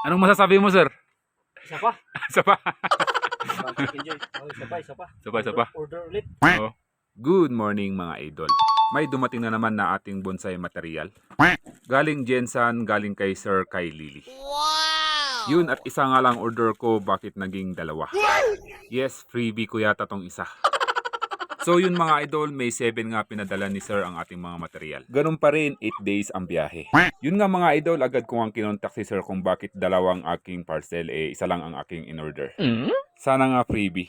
Anong masasabi mo, sir? Isa pa. Isa pa. Enjoy. Isa pa, isa pa. Isa pa, isa pa. Order ulit. Oo. Good morning mga idol. May dumating na naman na ating bonsai material. Galing Jensan, galing kay Sir Kay Lily. Yun at isa nga lang order ko, bakit naging dalawa? Yes, freebie ko yata tong isa. So yun mga idol, may 7 nga pinadala ni Sir ang ating mga material. Ganun pa rin, 8 days ang biyahe. Yun nga mga idol, agad ko ang kinontak si Sir kung bakit dalawang aking parcel, eh isa lang ang aking in-order. Sana nga freebie.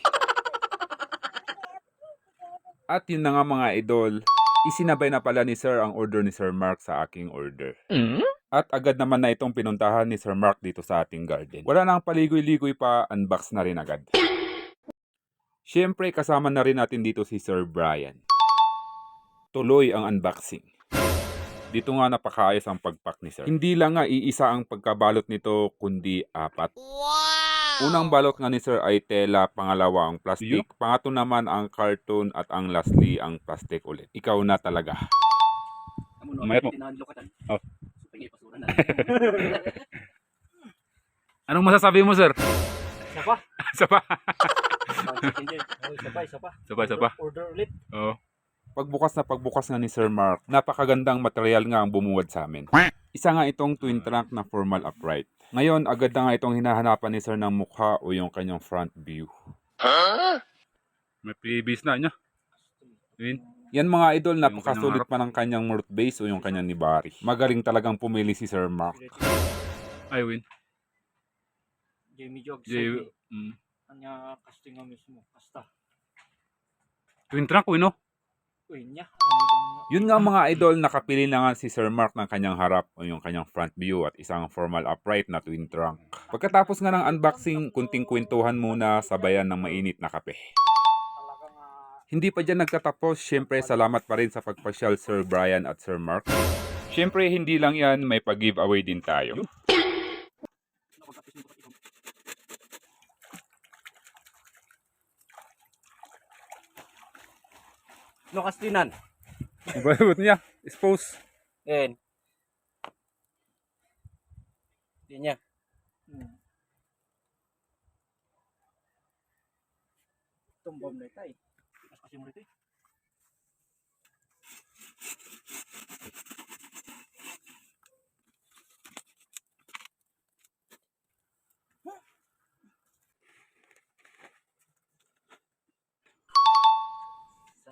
At yun na nga mga idol, isinabay na pala ni Sir ang order ni Sir Mark sa aking order. At agad naman na itong pinuntahan ni Sir Mark dito sa ating garden. Wala nang paligoy-ligoy pa, unbox na rin agad. Siyempre, kasama na rin natin dito si Sir Brian. Tuloy ang unboxing. Dito nga napakaayos ang pagpak ni Sir. Hindi lang nga iisa ang pagkabalot nito, kundi apat. Unang balot nga ni Sir ay tela, pangalawa ang plastic, pangatlo naman ang carton at ang lastly ang plastic ulit. Ikaw na talaga. Mayroon mo. Oh. Anong masasabi mo, sir? Isa pa. Isa pa. Isa pa, isa pa. Isa pa, isa pa. Order ulit. Oo. Pagbukas na pagbukas nga ni Sir Mark, napakagandang material nga ang bumuwad sa amin. Isa nga itong twin trunk na formal upright. Ngayon, agad na nga itong hinahanapan ni Sir ng mukha o yung kanyang front view. May previous na niya. Yun. Yan mga idol, napakasulit pa ng kanyang root base o yung kanyang nibari. Magaling talagang pumili si Sir Mark. Ay, win. Jamie Jog. J- Sabi, mm. Kanya casting nga mismo. Kasta. Twin trunk, win, no? Uy, niya. Ano Yun nga mga idol, nakapili na nga si Sir Mark ng kanyang harap o yung kanyang front view at isang formal upright na twin trunk. Pagkatapos nga ng unboxing, kunting kwentuhan muna sabayan ng mainit na kape. Hindi pa dyan nagtatapos, syempre salamat pa rin sa pagpasyal Sir Brian at Sir Mark. Syempre hindi lang yan, may pag-giveaway din tayo. No, kastinan. Balot niya, expose. Yan. Yan niya. Hmm. Tumbom na ito eh. Mas kasi mo rito eh.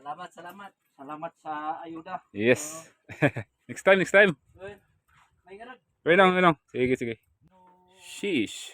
Salamat, salamat. Salamat sa ayuda. Yes. next time, next time. Uy, May ganun. Wait lang, wait lang. Sige, sige. Sheesh.